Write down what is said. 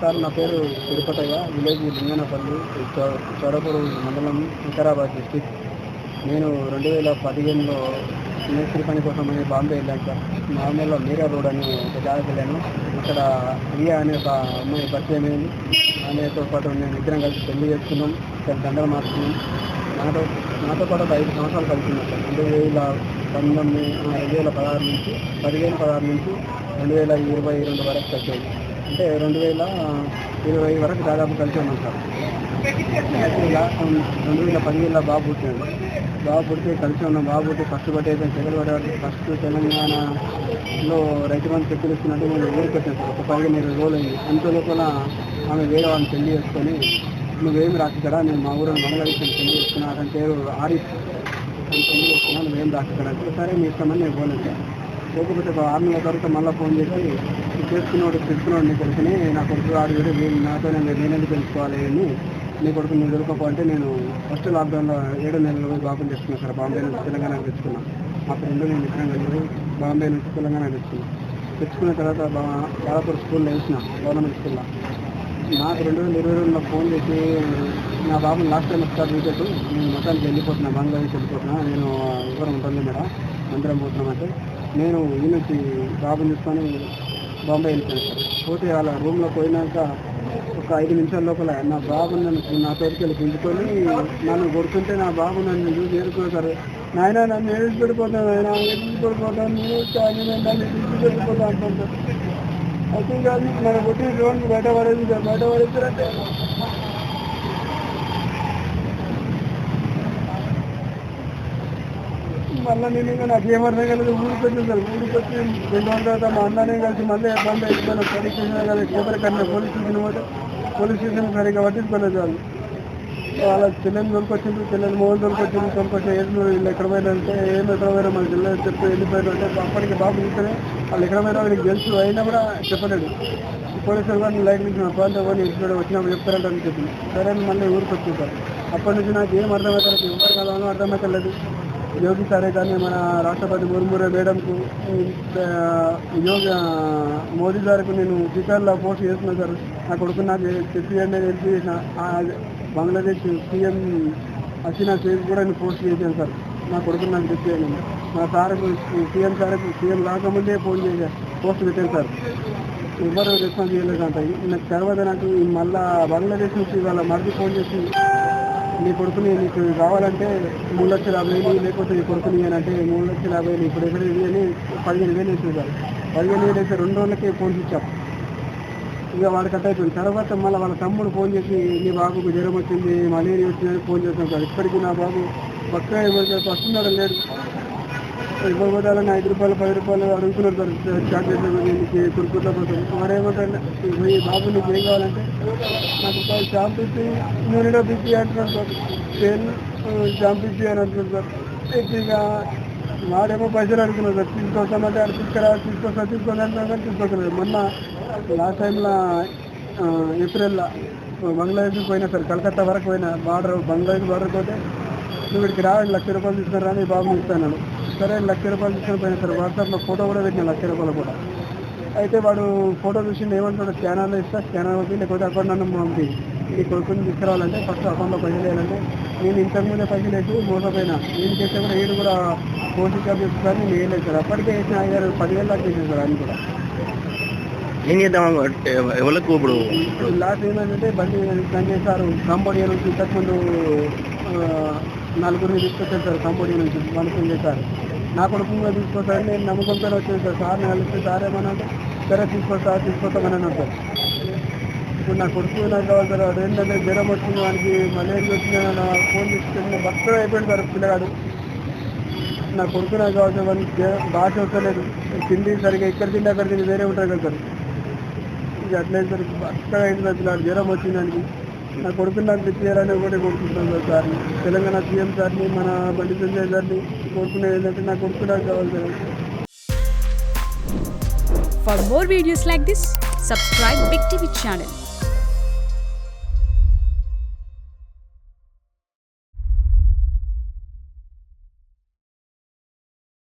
Sir నా పేరు Tirupathaiah village Linganapalli చౌ- మండలం వికారాబాద్ డిస్టిక్. నేను రెండు వేల పదిహేనులో మేస్త్రి పని కోసం అని బాంబే వెళ్ళాను సార్. బాంబేలో మీరా రోడ్ అని ఒక జాగ్రత్త వెళ్ళాను. ఇక్కడ రియా అనే ఒక అమ్మాయి పరిచయం అయింది. ఆమెతో పాటు నేను ఇద్దరం కలిసి పెళ్ళి చేసుకున్నాం. ఇక్కడ దండలు మార్చుకున్నాం. నాతో నాతో పాటు ఒక ఐదు సంవత్సరాలు కలిసి ఉన్నాం సార్. రెండు వేల పంతొమ్మిది రెండు వేల పదహారు నుంచి పదిహేను పదహారు నుంచి రెండు వేల ఇరవై రెండు వరకు కలిసి అంటే రెండు వేల ఇరవై వరకు దాదాపు కలిసి ఉన్నాం సార్. యాక్చువల్గా రెండు వేల పదివేల బాబు పుట్టినాడు బాబు పుడితే కలిసి ఉన్నాం. బాబు పుట్టి ఫస్ట్ బట్టి సెకండ్ పడ్డాడు ఫస్ట్ తెలంగాణలో రైతు మంది చెక్కులు ఇస్తున్నట్టు నేను ఊరికి వచ్చాను సార్. ఒక పదిహేను ఇరవై రోజులు అయింది. అంత లోపల ఆమె వేరే వాళ్ళని పెళ్ళి చేసుకొని నువ్వేమి రాసిక్కడ? నేను మా ఊరు మండలం పెళ్ళి చేసుకున్నా. అతని పేరు ఆరిఫ్. అని పెళ్ళి చేసుకున్నా నువ్వేం రాసిక్కడ? సరే మీ ఇష్టమని నేను పోలేదు సార్. లేకపోతే ఒక ఆరు నెలల తర్వాత మళ్ళీ ఫోన్ చేసి చేసుకున్నాడు తెలుసుకున్నాడు నీ కొడుకుని నా కొడుకు ఆడు కూడా వీడు నాతో నేను నేనెందుకు తెలుసుకోవాలి అని నీ కొడుకు నువ్వు దొరకపోతే అంటే నేను ఫస్ట్ లాక్డౌన్లో ఏడు నెలలు పోయి తెచ్చుకున్నాను సార్. బాంబే నుంచి తెలంగాణకు తెచ్చుకున్నాను మా ఫ్రెండ్ నేను ఇద్దరం కలిసి బాంబే నుంచి తెలంగాణ తెచ్చుకున్నాను తెచ్చుకున్న. తర్వాత బా బాలాపూర్ స్కూల్లో వేసిన గవర్నమెంట్ స్కూల్లో. నాకు రెండు వేల ఇరవై రెండులో ఫోన్ చేసి నా బాబుని లాస్ట్ టైం ఒకసారి చూపెట్టు నేను మొత్తానికి వెళ్ళిపోతున్నా బంగ్లాదేశ్ వెళ్ళిపోతున్నా నేను ఎవరు ఉంటుంది మేడం అందరం పోతున్నామంటే నేను ఈ నుంచి బాబుని తీసుకొని బాంబే వెళ్ళిపోయాను పోతే అలా రూమ్లో పోయినాక ఒక ఐదు నిమిషాల లోపల నా బాబు నన్ను నా పేరుకి వెళ్ళి పిలుచుకొని నన్ను కొడుతుంటే నా బాబు నన్ను చూసి ఏడుకున్నారు నాయన నన్ను ఏడిచి పెడిపోతాను ఆయన ఏడిచి పెడిపోతాను నేను కానీ నేను నన్ను ఏడిచి అంటుంటాను అయితే కాదు నన్ను కొట్టిన రోడ్డు బయట పడేది బయట పడేసారంటే మళ్ళీ నేను ఇంకా నాకు ఏమర్థం ఊరికొచ్చింది సార్ ఊరికొచ్చి రెండు రోజుల తర్వాత మా అన్ననే కలిసి మళ్ళీ బంద్ ఎక్కువ పోలీస్ స్టేషన్ కదా కోపరి కన్నా పోలీస్ స్టేషన్ పోతే పోలీస్ స్టేషన్ సరిగ్గా పట్టించుకోలేదు వాళ్ళు వాళ్ళ చెల్లెని దొరికొచ్చింది చెల్లెని మోహన్ దొరికొచ్చింది తోలుకొచ్చి ఏం వీళ్ళు ఎక్కడ పోయినా అంటే ఏం ఎక్కడ పోయినా మన జిల్లా చెప్పి వెళ్ళిపోయారు అంటే అప్పటికి బాబు చూస్తేనే వాళ్ళు ఎక్కడ పోయినా వీళ్ళకి తెలుసు. అయినా కూడా చెప్పలేడు. పోలీసులు కానీ లైట్ నుంచి మా ప్రాంతం కానీ ఇక్కడ వచ్చినప్పుడు చెప్తారంటే అని చెప్పింది సరే మళ్ళీ ఊరికి వచ్చింది అప్పటి నుంచి నాకు ఏం అర్థమవుతారు ఎవరు కదా అర్థమవుతలేదు యోగి సారే కానీ మన రాష్ట్రపతి ముర్మురే మేడంకు యోగి మోదీ గారికి నేను ట్విట్టర్లో పోస్ట్ చేస్తున్నా సార్. నా కొడుకు నాకు చెప్పి అని తెలిసి ఆ బంగ్లాదేశ్ సీఎం హసీనా షేక్ కూడా నేను పోస్ట్ చేశాను సార్. నా కొడుకు నాకు చెప్పాను మా సార్కు సీఎం సార్కు సీఎం రాకముందే ఫోన్ చేశాను పోస్ట్ పెట్టాను సార్. ఎవరు రెస్పాన్స్ చేయలేదు అంట. నాకు తర్వాత నాకు మళ్ళీ మళ్ళా బంగ్లాదేశ్ నుంచి వాళ్ళ మరిది ఫోన్ చేసి నీ కొడుకుని నీకు కావాలంటే మూడు లక్షల యాభై వేలు లేకపోతే నీ కొడుకుని అంటే మూడు లక్షల యాభై వేలు ఇప్పుడు ఎక్కడ ఇది అని పదిహేను వేలు వేసేది సార్ పదిహేను వేలు అయితే రెండు రోజులకే ఫోన్ ఇచ్చాం ఇక వాడు కట్ అయిపోయింది. తర్వాత మళ్ళీ వాళ్ళ తమ్ముడు ఫోన్ చేసి నీ బాబుకు జ్వరం వచ్చింది మలేరియా వచ్చిందని ఫోన్ చేస్తాం సార్. ఇప్పటికీ నా బాబు పక్క వస్తున్నాడు లేడు ఇవ్వబోతాలని ఐదు రూపాయలు పది రూపాయలు అడుగుతున్నారు సార్. చాక్లెట్లు దీనికి కురుకుట్ల కోసం మరేమంటారు ఈ బాబు నీకు ఏం కావాలంటే నాకు ఒక షాంపూ ఇచ్చి నూనెలో పిచ్చి అంటున్నాడు సార్. తేల్ షాంపూ ఇచ్చి అని అంటున్నాడు సార్. ఇక వాడేమో పైసలు అడుగుతున్నాడు సార్. తీసుకొస్తామంటే అక్కడ తీసుకురా తీసుకొస్తా తీసుకొని అంటున్నాడు కానీ తీసుకొస్తున్నాడు మొన్న లాస్ట్ టైంలో ఏప్రిల్లో బంగ్లాదేశ్కి పోయినా సార్. కలకత్తా వరకు పోయినా. బార్డర్ బంగ్లాదేశ్ బార్డర్ పోతే నువ్వు ఇక్కడికి రావాలి లక్ష రూపాయలు తీసుకురా అని బాబు ఇస్తాను సరే లక్ష రూపాయలు తీసుకొని పోయినా సార్ వాట్సాప్లో ఫోటో కూడా పెట్టిన లక్ష రూపాయలు కూడా అయితే వాడు ఫోటో చూసి ఏమంటాడు స్కానర్లో ఇస్తా స్కానర్ పంపి లేకపోతే అకౌంట్ నెంబర్ పంపి. ఈ కొడుకుని తీసుకురావాలంటే ఫస్ట్ అకౌంట్లో పైసలు వేయాలంటే నేను ఇంతకుముందే పైసలు వేసి మోసపోయినా. నేను చేస్తే కూడా ఏడు కూడా పోటీ జాబ్ చేస్తాను నేను వేయలేదు సార్. అప్పటికే వేసిన ఐదారు పదివేలు దాకా వేసాను సార్ ఆయన కూడా. ఏం చేద్దాం ఎవరికి ఇప్పుడు లాస్ట్ ఏమైందంటే బండి పని చేశారు. కాంబోడియా నుంచి ఇంతకుముందు నలుగురిని తీసుకొచ్చారు సార్ కాంబోడియా నుంచి మనుషులు చేశారు. నా కొడుకు కూడా తీసుకొస్తారు నేను నమ్మకంతో వచ్చాను సార్. నేను కలిస్తే సార్ ఏమన్నా సరే తీసుకొస్తా తీసుకొస్తామని అన్నాడు సార్. ఇప్పుడు నా కొడుకు నాకు కావాలి సార్. వాడు ఏంటంటే జ్వరం వచ్చింది వానికి మలేరియా వచ్చింది నా ఫోన్ తీసుకెళ్ళి భక్తులు అయిపోయింది సార్ పిల్లగాడు. నా కొడుకు నాకు కావాలి సార్ వానికి జ్వరం భాష వస్తలేదు తిండి సరిగ్గా ఇక్కడ తిండి అక్కడ తిండి వేరే ఉంటారు కదా సార్. ఇక అట్లయితే సార్ భక్తులు అయింది సార్ పిల్లలు జ్వరం వచ్చిందానికి నా కొడుకుని నాకు తెచ్చేయాలని ఒకటే కోరుకుంటున్నాను సార్ సార్ని. తెలంగాణ సీఎం సార్ని మన బండి సంజయ్ సార్ని కోరుకునేది ఏంటంటే నా కొడుకు నాకు కావాలి sir. For more videos like this, subscribe Big TV channel.